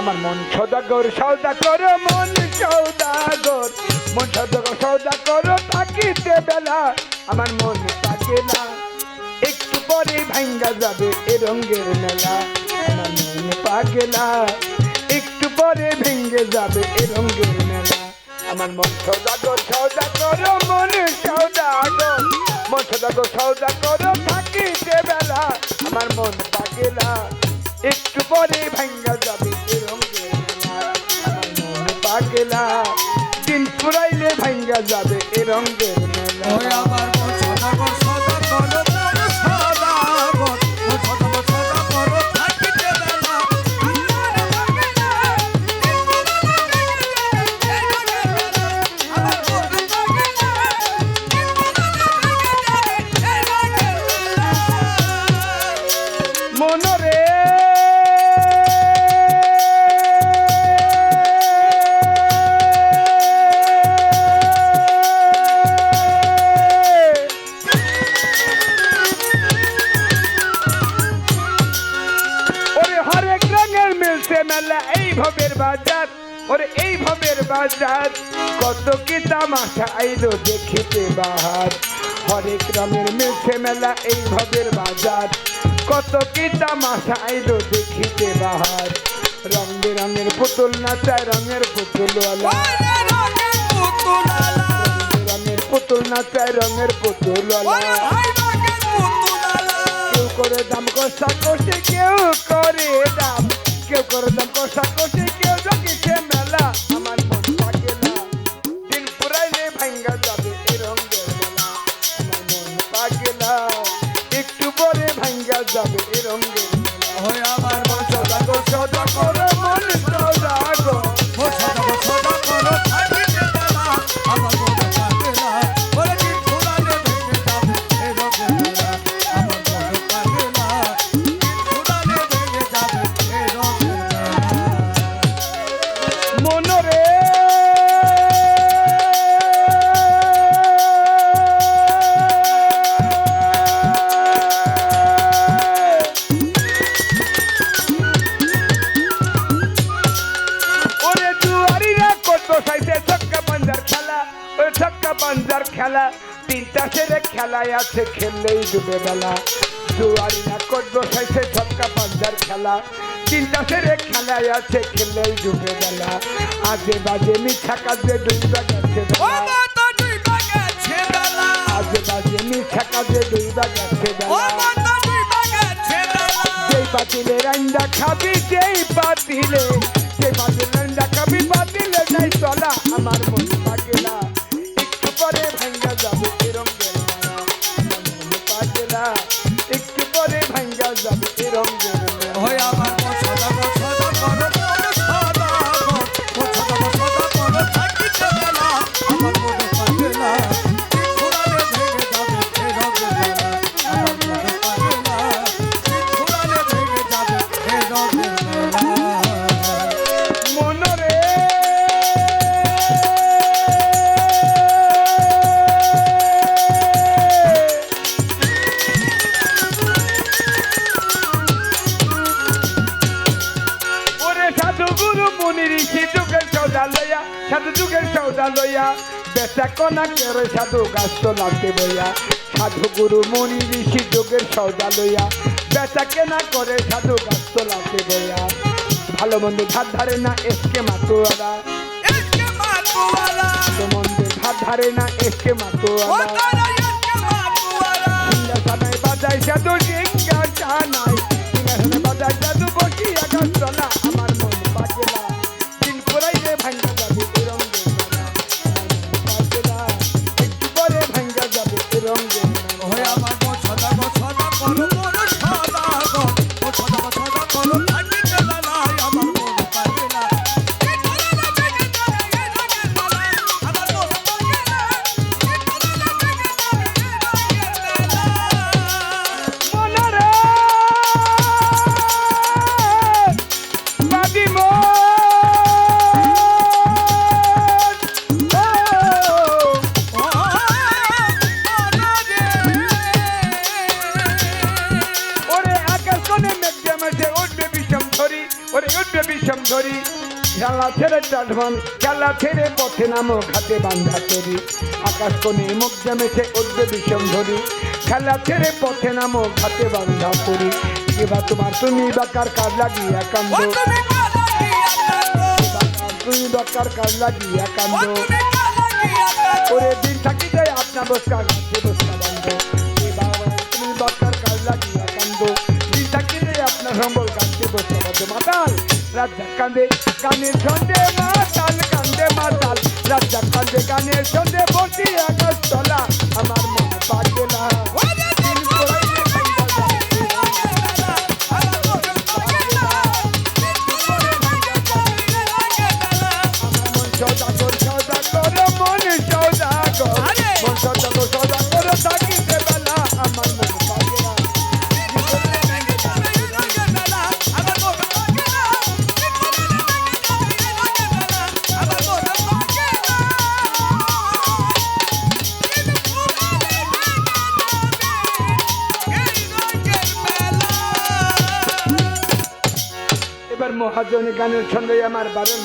আমার মন সদাগর, সৌদাগর, মন সৌদাগর। মন সদাগর, সৌদাগর, থাকিতে বেলা। আমার মন থাকে না। একটু পরে ভাঙ্গা যাবে এ রঙের মেলা। আমার মন পাগেলা একটু পরে ভেঙ্গে যাবে এ রঙের মেলা। আমার মন সৌদাগর সৌদাগর, মন সৌদাগর। মন সৌদাগর সৌদাগর, থাকিতে বেলা। আমার মন পাগেলা একটু পরে ভাঙ্গা যাবে পাগলা দিন ফুরাইলে ভাঙ্গা যাবে এ রঙের মেলা। ওই রঙের মেলা এই ভবের বাজার ওরে এই ভবের বাজার। কত কি তামাশা আইলো দেখিতে বাহার। হরেক রঙের মিলছে মেলা এই ভবের বাজার। কত কি তামাশা আইলো দেখিতে বাহার। রং বেরঙের পুতুল নাচায় রঙের পুতুল রঙের পুতুল নাচায় রঙের পুতুল কেউ করে দাম কষাকষি কেউ করে দাম কেউ করে দাম কষাকষি কেউ খেলা তিনটা সেরে খেলায় আছে খেললেই ডুবে বেলা জুয়ারিরা কত সাইতে ছক্কা পাঞ্জার খেলা। তিনটা সেরে খেলায় আছে খেললেই ডুবে বেলা আজে বাজে মিঠা কাজে ডুবে গেছে আজে বাজে মিঠা কাজে ডুবে গেছে যেই পাতিলে রান্ডা খাবি যেই পাতিলে যেই পাতিলে রান্ডা খাবি পাতিলে নাই চলা আমার মন একটু মুনি ঋষি যুগের সৌদা লইয়া সাধু যুগের সৌদা লইয়া বেচা কনা কেরে সাধু গাছ তো লাগতে বইয়া সাধু গুরু মুনি ঋষি যুগের সৌদা লইয়া বেচা কেনা করে সাধু গাছ তো লাগতে বইয়া ভালো মন্দ ধার ধারে না এসকে মাতুয়ারা ভালো মন্দের ধার ধারে না এসকে মাতুয়ারা বিষম ধরি। খেলা ছেড়ে চাটমান খেলা ছেড়ে পথে নামো ঘাটে বান্ধা তরি। আকাশ কোণে মুখ জমেছে উদ্বে বিষম ধরি। খেলা ছেড়ে পথে নামো ঘাটে বান্ধা তরি। এবা তোমার তুমি বাকার কাজ লাগিয়া কান্দ? তুমি বাকার কাজ লাগিয়া কান্দ? ওরে দিন থাকিতে আপনার বসকা গাছে বসকা বান্ধ তুমি বাকার কাজ লাগিয়া কান্দ? দিন থাকিতে আপনার সম্বল গাছে বসকা বান্ধ মাতাল! রাজা কান্দে গানের ছন্দে মাতাল কান্দে মাতাল রাজা কান্দে গানের ছন্দে বসি আকাশ তলা আমার মন পাগলা মহাজনী গানের ছন্দে আমার বারণ